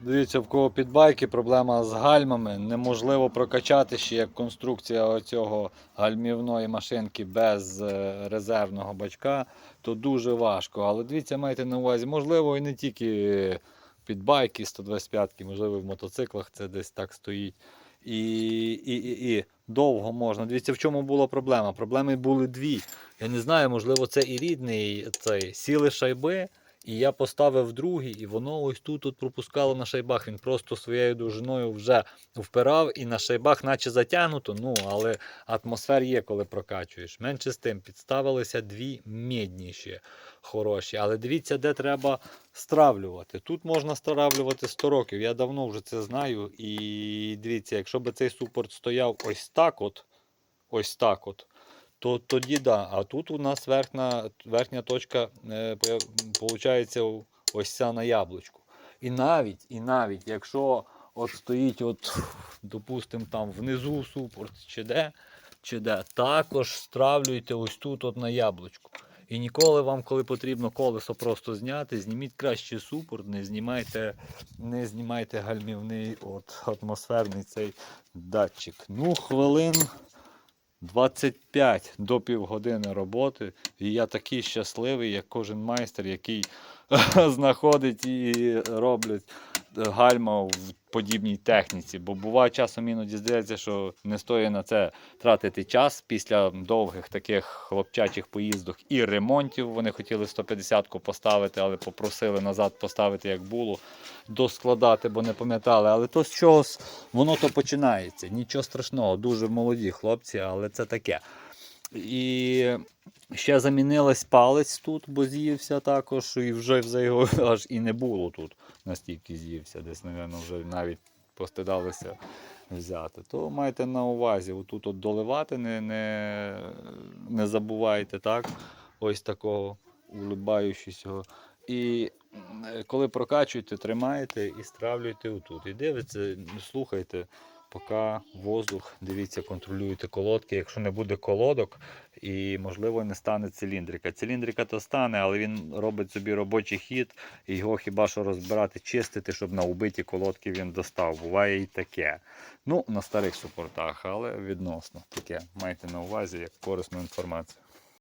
Дивіться, в кого під байки проблема з гальмами. Неможливо прокачати ще як конструкція оцього гальмівної машинки без е, резервного бачка, то дуже важко. Але дивіться, майте на увазі, можливо, і не тільки під байки 125, можливо, і в мотоциклах це десь так стоїть. І, і, і, і довго можна. Дивіться, в чому була проблема. Проблеми були дві. Я не знаю, можливо, це і рідний цей сіли шайби. І я поставив другий, і воно ось тут от пропускало на шайбах. Він просто своєю довжиною вже впирав і на шайбах, наче затягнуто. Ну, але атмосфер є, коли прокачуєш. Менше з тим, підставилися дві мідніші хороші. Але дивіться, де треба стравлювати. Тут можна стравлювати 100 років. Я давно вже це знаю. І дивіться, якщо б цей супорт стояв ось так, от, ось так от. То тоді да. А тут у нас верхня, верхня точка е, ось ця на яблучку. І навіть, і навіть, якщо от стоїть, от, допустимо, там внизу супорт чи де, чи де, також стравлюйте ось тут от на яблучку. І ніколи вам, коли потрібно колесо просто зняти, зніміть краще супорт, не знімайте, не знімайте гальмівний от, атмосферний цей датчик. Ну, хвилин 25 до півгодини роботи. І я такий щасливий, як кожен майстер, який знаходить і роблять гальма в подібній техніці. Бо буває часом іноді здається, що не стоїть на це тратити час після довгих таких хлопчачих поїздок і ремонтів. Вони хотіли 150-ку поставити, але попросили назад поставити, як було, доскладати, бо не пам'ятали. Але то з чогось воно то починається. Нічого страшного, дуже молоді хлопці, але це таке. І ще замінилась палець тут, бо з'ївся також, і вже за його аж і не було тут. Настільки з'ївся, десь, мабуть, вже навіть постидалися взяти. То майте на увазі, отут от доливати не, не, не забувайте, так? Ось такого улибаючого. І коли прокачуєте, тримаєте і стравлюєте отут. І дивіться, слухайте, поки воздух, дивіться, контролюєте колодки. Якщо не буде колодок, і можливо не стане циліндрика. Циліндрика то стане, але він робить собі робочий хід, і його хіба що розбирати, чистити, щоб на убиті колодки він достав. Буває і таке. Ну, на старих супортах, але відносно таке. Майте на увазі як корисну інформацію.